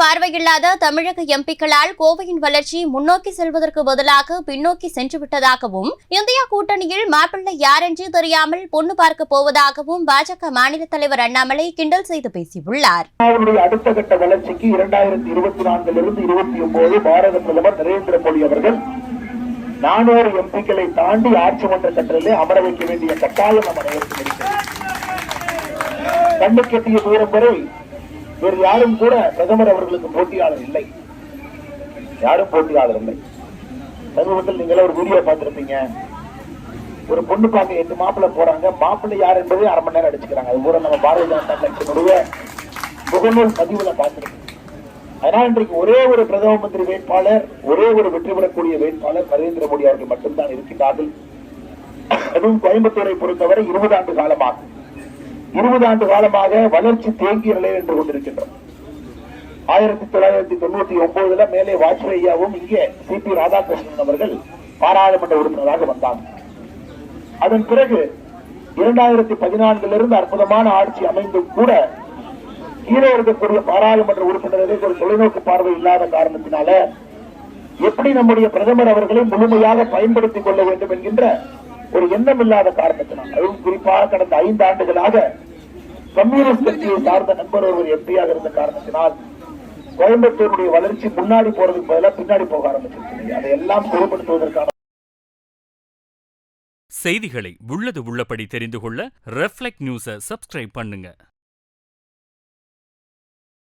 பார்வையில்லாத தமிழக எம்பிக்களால் கோவையின் வளர்ச்சி முன்னோக்கி செல்வதற்கு பதிலாக பின்னோக்கி சென்றுவிட்டதாகவும் இந்தியா கூட்டணியில் மாப்பிள்ளை யார் என்று தெரியாமல் பொண்ணு பார்க்க போவதாகவும் பாஜக மாநில தலைவர் அண்ணாமலை கிண்டல் செய்து பேசியுள்ளார். அடுத்த கட்ட வளர்ச்சிக்கு இரண்டாயிரத்தி இருபத்தி நான்கிலிருந்து இருபத்தி ஒன்பது பாரத பிரதமர் நரேந்திர மோடி அவர்கள் நானூறு எம்பிக்களை தாண்டி ஆட்சி மன்ற கட்டளிலே அமர வைக்க வேண்டிய கட்டாயம் நம்ம அனைவருக்கும் இருக்கிறது கண்ணு தூரம் வரை வேறு யாரும் கூட பிரதமர் அவர்களுக்கு போட்டியாளர் இல்லை. யாரும் போட்டியாளர் இல்லை. சமீபத்தில் நீங்களே ஒரு வீடியோ பார்த்திருப்பீங்க. ஒரு பொண்ணு பார்க்க எட்டு மாப்பிள்ளை போறாங்க. மாப்பிள்ளை யார் என்பதே அரை மணி நேரம் அடிச்சுக்கிறாங்க. அது கூட நம்ம பாரதிய ஜனதா கட்சியினுடைய முகநூல் பதிவுல பார்த்திருக்கோம் அதனால் இன்றைக்கு ஒரே ஒரு பிரதம மந்திரி வேட்பாளர் ஒரே ஒரு வெற்றி பெறக்கூடிய வேட்பாளர் நரேந்திர மோடி அவர்கள் மட்டும்தான் இருக்கின்றார்கள். அதுவும் கோயம்புத்தூரை பொறுத்தவரை இருபது ஆண்டு காலமாகும் இருபது ஆண்டு காலமாக வளர்ச்சி தேங்கிய நிலையில் நின்று கொண்டிருக்கின்றோம் ஆயிரத்தி தொள்ளாயிரத்தி தொண்ணூத்தி ஒன்பதுல மேலே வாஜ்பாய் ஐயாவும் இங்கே சி பி ராதாகிருஷ்ணன் அவர்கள் பாராளுமன்ற உறுப்பினராக வந்தாங்க. அதன் பிறகு இரண்டாயிரத்தி பதினான்கிலிருந்து அற்புதமான ஆட்சி அமைந்தும் கூட கீழே இருக்கக்கூடிய பாராளுமன்ற உறுப்பினர்களுக்கு ஒரு தொலைநோக்கு பார்வை இல்லாத காரணத்தினால எப்படி நம்முடைய பிரதமர் அவர்களை முழுமையாக பயன்படுத்திக் கொள்ள வேண்டும் என்கின்ற ஒரு எண்ணம் இல்லாத காரணத்தினால் அதுவும் குறிப்பாக கடந்த ஐந்து ஆண்டுகளாக கம்யூனிஸ்ட் கட்சியை சார்ந்த நண்பர் ஒருவர் எம்பியாக இருந்த காரணத்தினால் கோயம்புத்தூருடைய வளர்ச்சி முன்னாடி போறதுக்கு பதிலாக பின்னாடி போக ஆரம்பிச்சிருக்கீங்க அதையெல்லாம் குறைப்படுத்துவதற்கான செய்திகளை உள்ளது உள்ளபடி தெரிந்து கொள்ள ரெஃப்ளெக்ட் நியூஸை சப்ஸ்கிரைப் பண்ணுங்க.